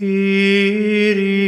Kyrie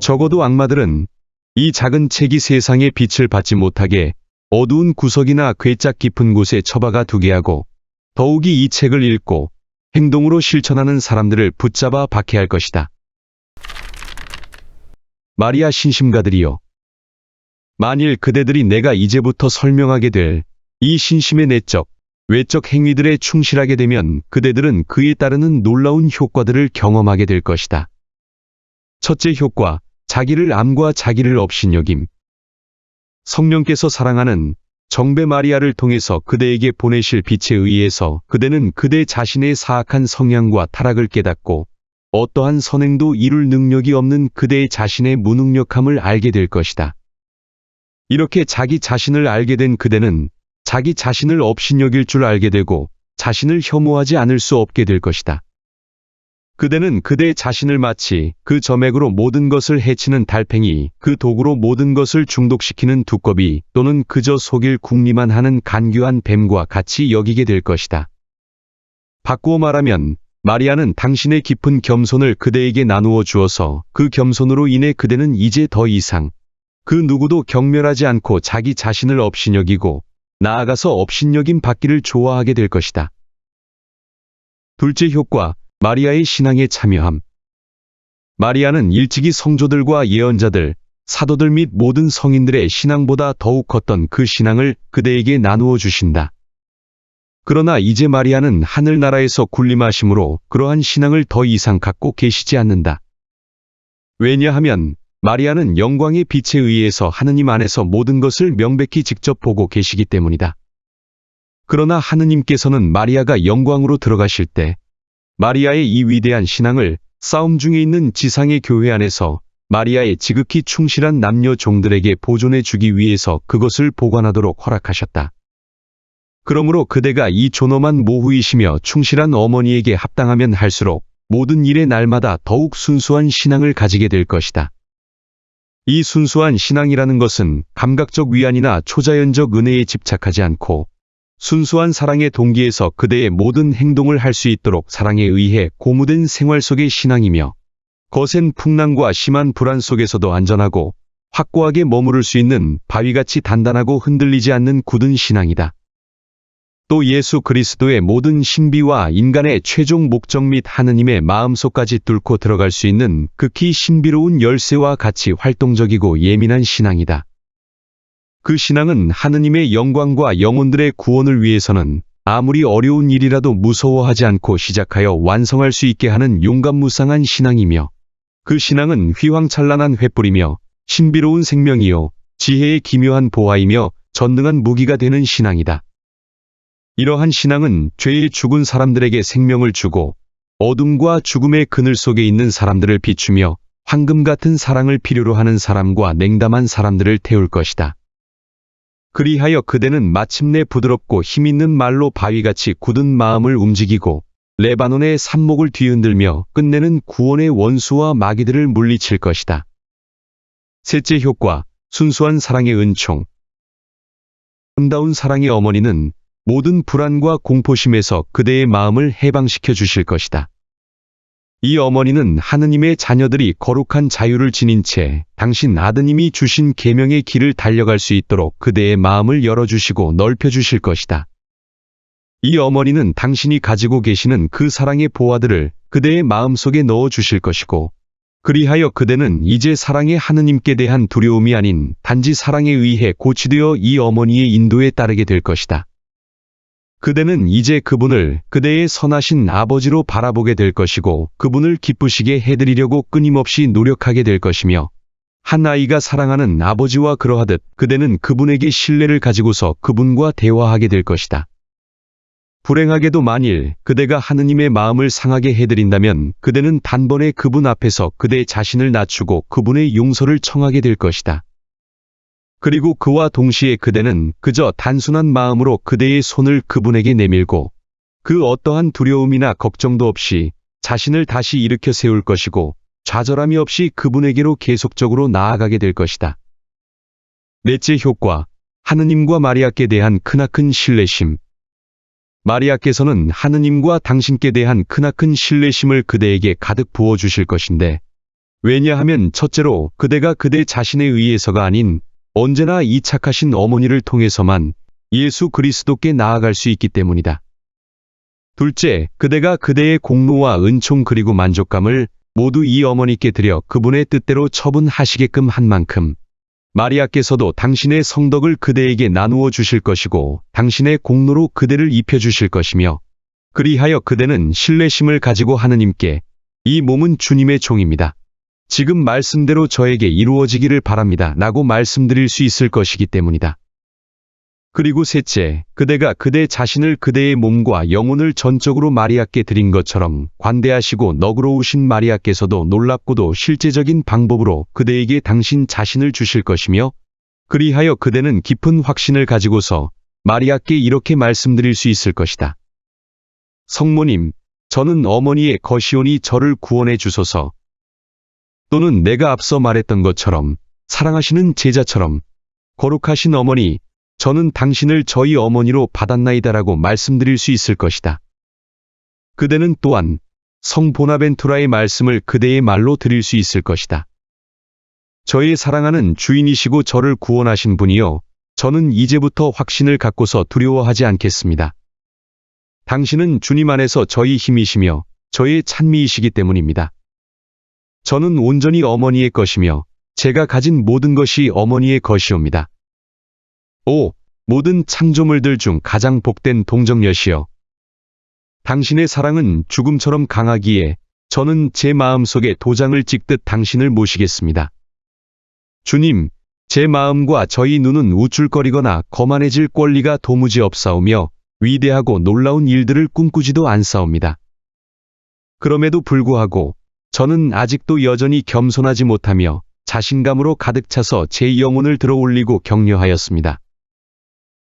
적어도 악마들은 이 작은 책이 세상의 빛을 받지 못하게 어두운 구석이나 괴짝 깊은 곳에 처박아 두게 하고 더욱이 이 책을 읽고 행동으로 실천하는 사람들을 붙잡아 박해할 것이다. 마리아 신심가들이여. 만일 그대들이 내가 이제부터 설명하게 될 이 신심의 내적, 외적 행위들에 충실하게 되면 그대들은 그에 따르는 놀라운 효과들을 경험하게 될 것이다. 첫째 효과, 자기를 암과 자기를 업신여김. 성령께서 사랑하는 정배 마리아를 통해서 그대에게 보내실 빛에 의해서 그대는 그대 자신의 사악한 성향과 타락을 깨닫고 어떠한 선행도 이룰 능력이 없는 그대의 자신의 무능력함을 알게 될 것이다. 이렇게 자기 자신을 알게 된 그대는 자기 자신을 업신여길 줄 알게 되고 자신을 혐오하지 않을 수 없게 될 것이다. 그대는 그대 자신을 마치 그 점액으로 모든 것을 해치는 달팽이, 그 독으로 모든 것을 중독시키는 두꺼비 또는 그저 속일 궁리만 하는 간교한 뱀과 같이 여기게 될 것이다. 바꾸어 말하면 마리아는 당신의 깊은 겸손을 그대에게 나누어 주어서 그 겸손으로 인해 그대는 이제 더 이상 그 누구도 경멸하지 않고 자기 자신을 업신여기고 나아가서 업신여김 받기를 좋아하게 될 것이다. 둘째 효과, 마리아의 신앙에 참여함. 마리아는 일찍이 성조들과 예언자들, 사도들 및 모든 성인들의 신앙보다 더욱 컸던 그 신앙을 그대에게 나누어 주신다. 그러나 이제 마리아는 하늘나라에서 군림하심으로 그러한 신앙을 더 이상 갖고 계시지 않는다. 왜냐하면 마리아는 영광의 빛에 의해서 하느님 안에서 모든 것을 명백히 직접 보고 계시기 때문이다. 그러나 하느님께서는 마리아가 영광으로 들어가실 때 마리아의 이 위대한 신앙을 싸움 중에 있는 지상의 교회 안에서 마리아의 지극히 충실한 남녀 종들에게 보존해 주기 위해서 그것을 보관하도록 허락하셨다. 그러므로 그대가 이 존엄한 모후이시며 충실한 어머니에게 합당하면 할수록 모든 일의 날마다 더욱 순수한 신앙을 가지게 될 것이다. 이 순수한 신앙이라는 것은 감각적 위안이나 초자연적 은혜에 집착하지 않고 순수한 사랑의 동기에서 그대의 모든 행동을 할 수 있도록 사랑에 의해 고무된 생활 속의 신앙이며 거센 풍랑과 심한 불안 속에서도 안전하고 확고하게 머무를 수 있는 바위같이 단단하고 흔들리지 않는 굳은 신앙이다. 또 예수 그리스도의 모든 신비와 인간의 최종 목적 및 하느님의 마음속까지 뚫고 들어갈 수 있는 극히 신비로운 열쇠와 같이 활동적이고 예민한 신앙이다. 그 신앙은 하느님의 영광과 영혼들의 구원을 위해서는 아무리 어려운 일이라도 무서워하지 않고 시작하여 완성할 수 있게 하는 용감무쌍한 신앙이며 그 신앙은 휘황찬란한 횃불이며 신비로운 생명이요 지혜의 기묘한 보화이며 전능한 무기가 되는 신앙이다. 이러한 신앙은 죄에 죽은 사람들에게 생명을 주고 어둠과 죽음의 그늘 속에 있는 사람들을 비추며 황금 같은 사랑을 필요로 하는 사람과 냉담한 사람들을 태울 것이다. 그리하여 그대는 마침내 부드럽고 힘있는 말로 바위같이 굳은 마음을 움직이고 레바논의 산목을 뒤흔들며 끝내는 구원의 원수와 마귀들을 물리칠 것이다. 셋째 효과, 순수한 사랑의 은총. 아름다운 사랑의 어머니는 모든 불안과 공포심에서 그대의 마음을 해방시켜 주실 것이다. 이 어머니는 하느님의 자녀들이 거룩한 자유를 지닌 채 당신 아드님이 주신 계명의 길을 달려갈 수 있도록 그대의 마음을 열어주시고 넓혀주실 것이다. 이 어머니는 당신이 가지고 계시는 그 사랑의 보화들을 그대의 마음속에 넣어주실 것이고 그리하여 그대는 이제 사랑의 하느님께 대한 두려움이 아닌 단지 사랑에 의해 고치되어 이 어머니의 인도에 따르게 될 것이다. 그대는 이제 그분을 그대의 선하신 아버지로 바라보게 될 것이고 그분을 기쁘시게 해드리려고 끊임없이 노력하게 될 것이며 한 아이가 사랑하는 아버지와 그러하듯 그대는 그분에게 신뢰를 가지고서 그분과 대화하게 될 것이다. 불행하게도 만일 그대가 하느님의 마음을 상하게 해드린다면 그대는 단번에 그분 앞에서 그대 자신을 낮추고 그분의 용서를 청하게 될 것이다. 그리고 그와 동시에 그대는 그저 단순한 마음으로 그대의 손을 그분에게 내밀고 그 어떠한 두려움이나 걱정도 없이 자신을 다시 일으켜 세울 것이고 좌절함이 없이 그분에게로 계속적으로 나아가게 될 것이다. 넷째 효과, 하느님과 마리아께 대한 크나큰 신뢰심. 마리아께서는 하느님과 당신께 대한 크나큰 신뢰심을 그대에게 가득 부어주실 것인데, 왜냐하면 첫째로 그대가 그대 자신에 의해서가 아닌 언제나 이 착하신 어머니를 통해서만 예수 그리스도께 나아갈 수 있기 때문이다. 둘째, 그대가 그대의 공로와 은총 그리고 만족감을 모두 이 어머니께 드려 그분의 뜻대로 처분하시게끔 한 만큼 마리아께서도 당신의 성덕을 그대에게 나누어 주실 것이고 당신의 공로로 그대를 입혀 주실 것이며 그리하여 그대는 신뢰심을 가지고 하느님께 이 몸은 주님의 종입니다. 지금 말씀대로 저에게 이루어지기를 바랍니다. 라고 말씀드릴 수 있을 것이기 때문이다. 그리고 셋째, 그대가 그대 자신을 그대의 몸과 영혼을 전적으로 마리아께 드린 것처럼 관대하시고 너그러우신 마리아께서도 놀랍고도 실제적인 방법으로 그대에게 당신 자신을 주실 것이며, 그리하여 그대는 깊은 확신을 가지고서 마리아께 이렇게 말씀드릴 수 있을 것이다. 성모님, 저는 어머니의 거시오니 저를 구원해 주소서. 또는 내가 앞서 말했던 것처럼 사랑하시는 제자처럼 거룩하신 어머니, 저는 당신을 저희 어머니로 받았나이다라고 말씀드릴 수 있을 것이다. 그대는 또한 성 보나벤투라의 말씀을 그대의 말로 드릴 수 있을 것이다. 저의 사랑하는 주인이시고 저를 구원하신 분이요. 저는 이제부터 확신을 갖고서 두려워하지 않겠습니다. 당신은 주님 안에서 저희 힘이시며 저의 찬미이시기 때문입니다. 저는 온전히 어머니의 것이며 제가 가진 모든 것이 어머니의 것이옵니다. 오, 모든 창조물들 중 가장 복된 동정녀시여. 당신의 사랑은 죽음처럼 강하기에 저는 제 마음속에 도장을 찍듯 당신을 모시겠습니다. 주님, 제 마음과 저희 눈은 우쭐거리거나 거만해질 권리가 도무지 없사오며 위대하고 놀라운 일들을 꿈꾸지도 않사옵니다. 그럼에도 불구하고 저는 아직도 여전히 겸손하지 못하며 자신감으로 가득 차서 제 영혼을 들어 올리고 격려하였습니다.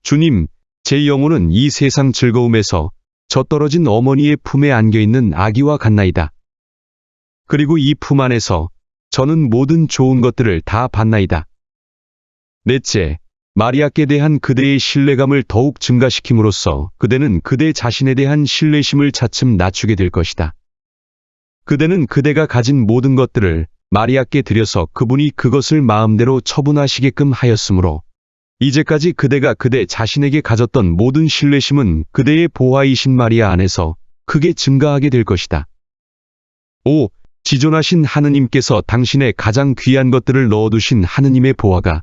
주님, 제 영혼은 이 세상 즐거움에서 저 떨어진 어머니의 품에 안겨 있는 아기와 같나이다. 그리고 이 품 안에서 저는 모든 좋은 것들을 다 받나이다. 넷째, 마리아께 대한 그대의 신뢰감을 더욱 증가시킴으로써 그대는 그대 자신에 대한 신뢰심을 차츰 낮추게 될 것이다. 그대는 그대가 가진 모든 것들을 마리아께 드려서 그분이 그것을 마음대로 처분하시게끔 하였으므로 이제까지 그대가 그대 자신에게 가졌던 모든 신뢰심은 그대의 보아이신 마리아 안에서 크게 증가하게 될 것이다. 5. 지존하신 하느님께서 당신의 가장 귀한 것들을 넣어두신 하느님의 보화가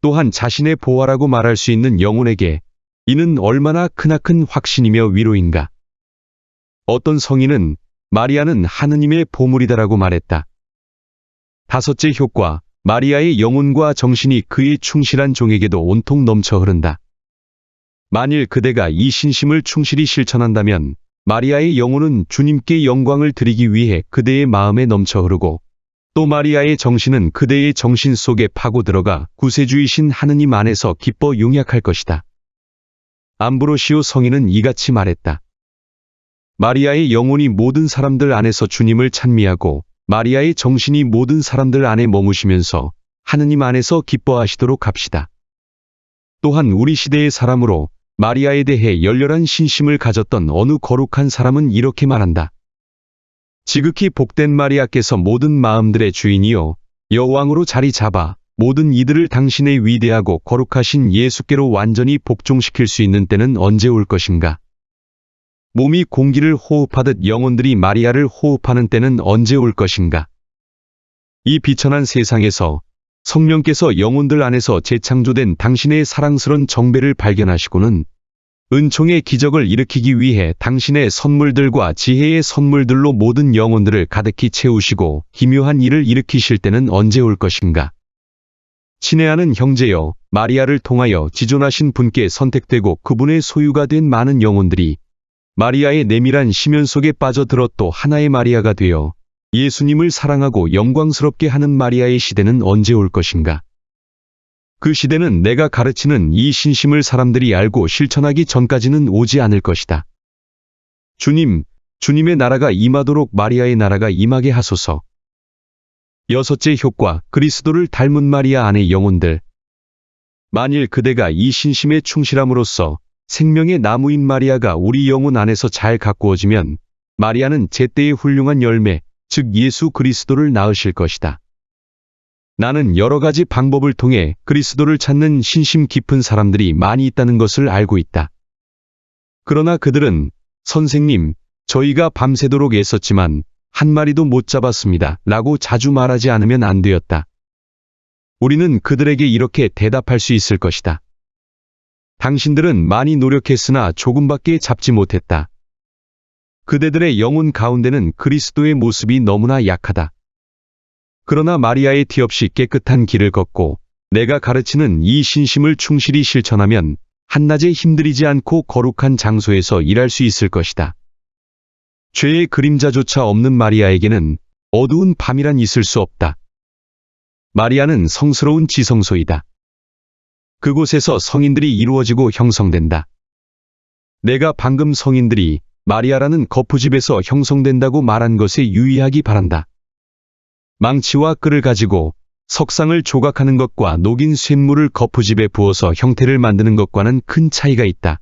또한 자신의 보화라고 말할 수 있는 영혼에게 이는 얼마나 크나큰 확신이며 위로인가. 어떤 성인은 마리아는 하느님의 보물이다라고 말했다. 다섯째 효과, 마리아의 영혼과 정신이 그의 충실한 종에게도 온통 넘쳐 흐른다. 만일 그대가 이 신심을 충실히 실천한다면 마리아의 영혼은 주님께 영광을 드리기 위해 그대의 마음에 넘쳐 흐르고 또 마리아의 정신은 그대의 정신 속에 파고 들어가 구세주이신 하느님 안에서 기뻐 용약할 것이다. 암브로시오 성인은 이같이 말했다. 마리아의 영혼이 모든 사람들 안에서 주님을 찬미하고 마리아의 정신이 모든 사람들 안에 머무시면서 하느님 안에서 기뻐하시도록 합시다. 또한 우리 시대의 사람으로 마리아에 대해 열렬한 신심을 가졌던 어느 거룩한 사람은 이렇게 말한다. 지극히 복된 마리아께서 모든 마음들의 주인이요 여왕으로 자리 잡아 모든 이들을 당신의 위대하고 거룩하신 예수께로 완전히 복종시킬 수 있는 때는 언제 올 것인가? 몸이 공기를 호흡하듯 영혼들이 마리아를 호흡하는 때는 언제 올 것인가? 이 비천한 세상에서 성령께서 영혼들 안에서 재창조된 당신의 사랑스런 정배를 발견하시고는 은총의 기적을 일으키기 위해 당신의 선물들과 지혜의 선물들로 모든 영혼들을 가득히 채우시고 기묘한 일을 일으키실 때는 언제 올 것인가? 친애하는 형제여, 마리아를 통하여 지존하신 분께 선택되고 그분의 소유가 된 많은 영혼들이 마리아의 내밀한 심연 속에 빠져들어 또 하나의 마리아가 되어 예수님을 사랑하고 영광스럽게 하는 마리아의 시대는 언제 올 것인가? 그 시대는 내가 가르치는 이 신심을 사람들이 알고 실천하기 전까지는 오지 않을 것이다. 주님, 주님의 나라가 임하도록 마리아의 나라가 임하게 하소서. 여섯째 효과, 그리스도를 닮은 마리아 안의 영혼들. 만일 그대가 이 신심에 충실함으로써 생명의 나무인 마리아가 우리 영혼 안에서 잘 가꾸어지면 마리아는 제때의 훌륭한 열매, 즉 예수 그리스도를 낳으실 것이다. 나는 여러 가지 방법을 통해 그리스도를 찾는 신심 깊은 사람들이 많이 있다는 것을 알고 있다. 그러나 그들은 선생님, 저희가 밤새도록 애썼지만 한 마리도 못 잡았습니다. 라고 자주 말하지 않으면 안 되었다. 우리는 그들에게 이렇게 대답할 수 있을 것이다. 당신들은 많이 노력했으나 조금밖에 잡지 못했다. 그대들의 영혼 가운데는 그리스도의 모습이 너무나 약하다. 그러나 마리아의 티 없이 깨끗한 길을 걷고 내가 가르치는 이 신심을 충실히 실천하면 한낮에 힘들이지 않고 거룩한 장소에서 일할 수 있을 것이다. 죄의 그림자조차 없는 마리아에게는 어두운 밤이란 있을 수 없다. 마리아는 성스러운 지성소이다. 그곳에서 성인들이 이루어지고 형성된다. 내가 방금 성인들이 마리아라는 거푸집에서 형성된다고 말한 것에 유의하기 바란다. 망치와 끌을 가지고 석상을 조각하는 것과 녹인 쇳물을 거푸집에 부어서 형태를 만드는 것과는 큰 차이가 있다.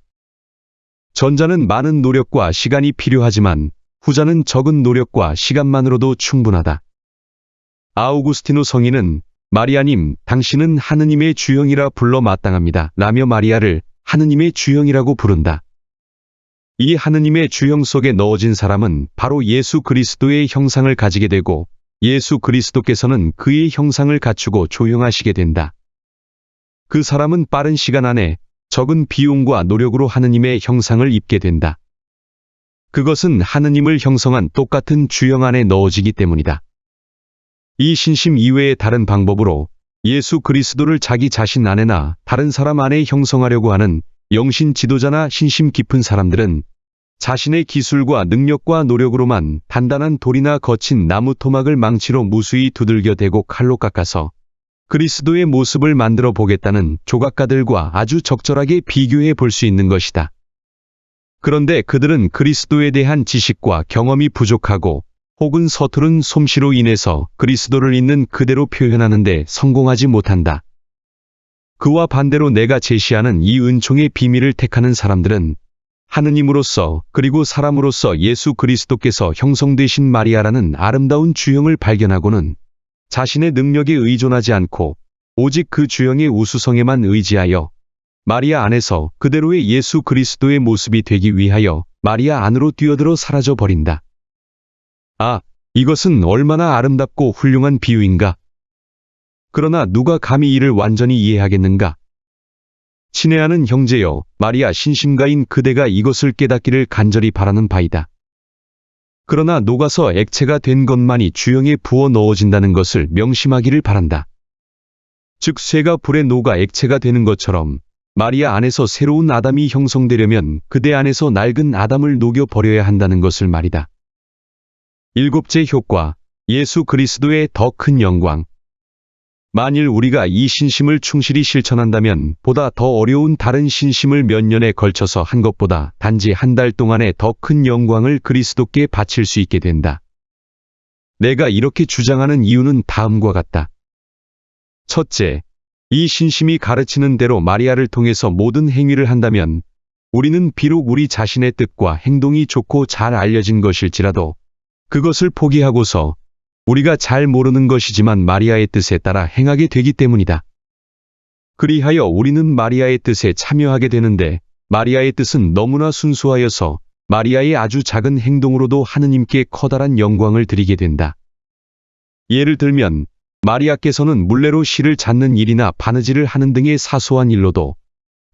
전자는 많은 노력과 시간이 필요하지만 후자는 적은 노력과 시간만으로도 충분하다. 아우구스티노 성인은 마리아님, 당신은 하느님의 주형이라 불러 마땅합니다. 라며 마리아를 하느님의 주형이라고 부른다. 이 하느님의 주형 속에 넣어진 사람은 바로 예수 그리스도의 형상을 가지게 되고 예수 그리스도께서는 그의 형상을 갖추고 조용하시게 된다. 그 사람은 빠른 시간 안에 적은 비용과 노력으로 하느님의 형상을 입게 된다. 그것은 하느님을 형성한 똑같은 주형 안에 넣어지기 때문이다. 이 신심 이외의 다른 방법으로 예수 그리스도를 자기 자신 안에나 다른 사람 안에 형성하려고 하는 영신 지도자나 신심 깊은 사람들은 자신의 기술과 능력과 노력으로만 단단한 돌이나 거친 나무 토막을 망치로 무수히 두들겨 대고 칼로 깎아서 그리스도의 모습을 만들어 보겠다는 조각가들과 아주 적절하게 비교해 볼 수 있는 것이다. 그런데 그들은 그리스도에 대한 지식과 경험이 부족하고 혹은 서투른 솜씨로 인해서 그리스도를 있는 그대로 표현하는데 성공하지 못한다. 그와 반대로 내가 제시하는 이 은총의 비밀을 택하는 사람들은 하느님으로서 그리고 사람으로서 예수 그리스도께서 형성되신 마리아라는 아름다운 주형을 발견하고는 자신의 능력에 의존하지 않고 오직 그 주형의 우수성에만 의지하여 마리아 안에서 그대로의 예수 그리스도의 모습이 되기 위하여 마리아 안으로 뛰어들어 사라져 버린다. 아, 이것은 얼마나 아름답고 훌륭한 비유인가? 그러나 누가 감히 이를 완전히 이해하겠는가? 친애하는 형제여, 마리아 신심가인 그대가 이것을 깨닫기를 간절히 바라는 바이다. 그러나 녹아서 액체가 된 것만이 주영에 부어 넣어진다는 것을 명심하기를 바란다. 즉 쇠가 불에 녹아 액체가 되는 것처럼 마리아 안에서 새로운 아담이 형성되려면 그대 안에서 낡은 아담을 녹여 버려야 한다는 것을 말이다. 일곱째 효과, 예수 그리스도의 더 큰 영광. 만일 우리가 이 신심을 충실히 실천한다면 보다 더 어려운 다른 신심을 몇 년에 걸쳐서 한 것보다 단지 한 달 동안에 더 큰 영광을 그리스도께 바칠 수 있게 된다. 내가 이렇게 주장하는 이유는 다음과 같다. 첫째, 이 신심이 가르치는 대로 마리아를 통해서 모든 행위를 한다면 우리는 비록 우리 자신의 뜻과 행동이 좋고 잘 알려진 것일지라도 그것을 포기하고서 우리가 잘 모르는 것이지만 마리아의 뜻에 따라 행하게 되기 때문이다. 그리하여 우리는 마리아의 뜻에 참여하게 되는데 마리아의 뜻은 너무나 순수하여서 마리아의 아주 작은 행동으로도 하느님께 커다란 영광을 드리게 된다. 예를 들면 마리아께서는 물레로 실을 잡는 일이나 바느질을 하는 등의 사소한 일로도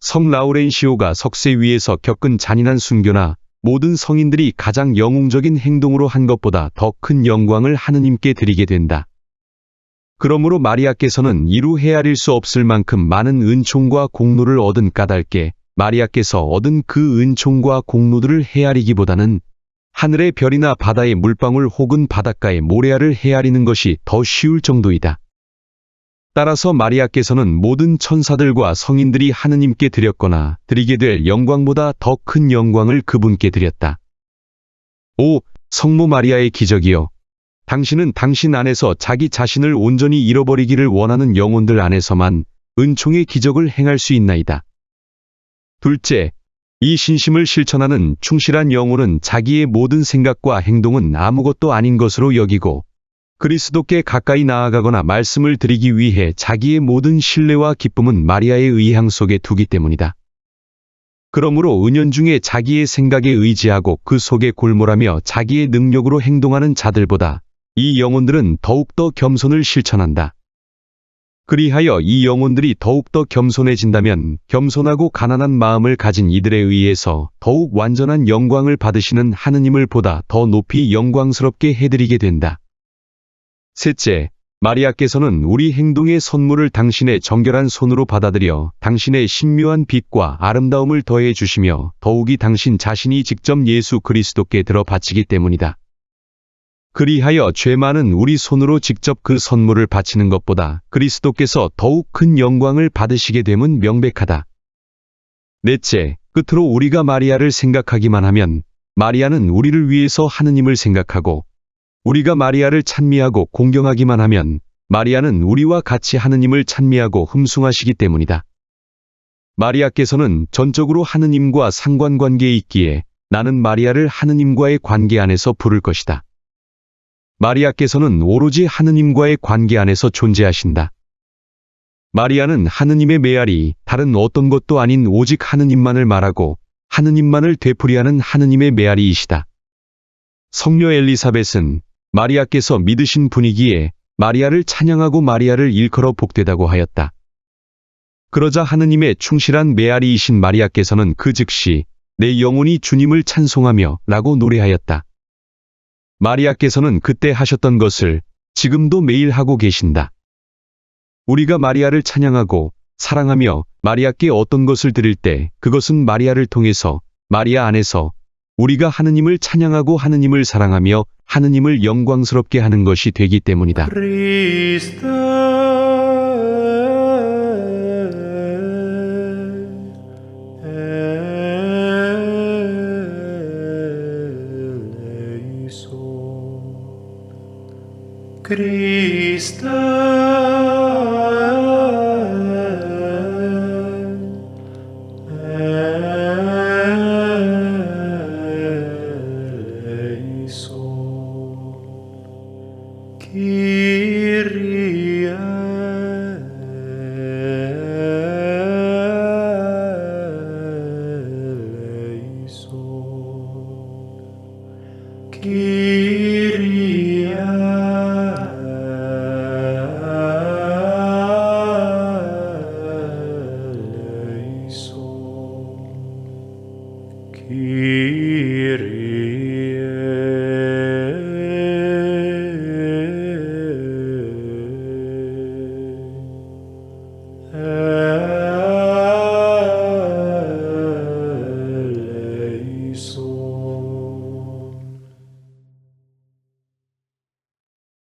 성 라우렌시오가 석쇠 위에서 겪은 잔인한 순교나 모든 성인들이 가장 영웅적인 행동으로 한 것보다 더 큰 영광을 하느님께 드리게 된다. 그러므로 마리아께서는 이루 헤아릴 수 없을 만큼 많은 은총과 공로를 얻은 까닭에 마리아께서 얻은 그 은총과 공로들을 헤아리기보다는 하늘의 별이나 바다의 물방울 혹은 바닷가의 모래알을 헤아리는 것이 더 쉬울 정도이다. 따라서 마리아께서는 모든 천사들과 성인들이 하느님께 드렸거나 드리게 될 영광보다 더 큰 영광을 그분께 드렸다. 오, 성모 마리아의 기적이여. 당신은 당신 안에서 자기 자신을 온전히 잃어버리기를 원하는 영혼들 안에서만 은총의 기적을 행할 수 있나이다. 둘째, 이 신심을 실천하는 충실한 영혼은 자기의 모든 생각과 행동은 아무것도 아닌 것으로 여기고 그리스도께 가까이 나아가거나 말씀을 드리기 위해 자기의 모든 신뢰와 기쁨은 마리아의 의향 속에 두기 때문이다. 그러므로 은연중에 자기의 생각에 의지하고 그 속에 골몰하며 자기의 능력으로 행동하는 자들보다 이 영혼들은 더욱더 겸손을 실천한다. 그리하여 이 영혼들이 더욱더 겸손해진다면 겸손하고 가난한 마음을 가진 이들에 의해서 더욱 완전한 영광을 받으시는 하느님을 보다 더 높이 영광스럽게 해드리게 된다. 셋째, 마리아께서는 우리 행동의 선물을 당신의 정결한 손으로 받아들여 당신의 신묘한 빛과 아름다움을 더해 주시며 더욱이 당신 자신이 직접 예수 그리스도께 들어 바치기 때문이다. 그리하여 죄 많은 우리 손으로 직접 그 선물을 바치는 것보다 그리스도께서 더욱 큰 영광을 받으시게 됨은 명백하다. 넷째, 끝으로 우리가 마리아를 생각하기만 하면 마리아는 우리를 위해서 하느님을 생각하고 우리가 마리아를 찬미하고 공경하기만 하면 마리아는 우리와 같이 하느님을 찬미하고 흠숭하시기 때문이다. 마리아께서는 전적으로 하느님과 상관관계에 있기에 나는 마리아를 하느님과의 관계 안에서 부를 것이다. 마리아께서는 오로지 하느님과의 관계 안에서 존재하신다. 마리아는 하느님의 메아리, 다른 어떤 것도 아닌 오직 하느님만을 말하고 하느님만을 되풀이하는 하느님의 메아리이시다. 성녀 엘리사벳은 마리아께서 믿으신 분이기에 마리아를 찬양하고 마리아를 일컬어 복되다고 하였다. 그러자 하느님의 충실한 메아리이신 마리아께서는 그 즉시 내 영혼이 주님을 찬송하며 라고 노래하였다. 마리아께서는 그때 하셨던 것을 지금도 매일 하고 계신다. 우리가 마리아를 찬양하고 사랑하며 마리아께 어떤 것을 드릴 때 그것은 마리아를 통해서 마리아 안에서 우리가 하느님을 찬양하고 하느님을 사랑하며 하느님을 영광스럽게 하는 것이 되기 때문이다. Christe He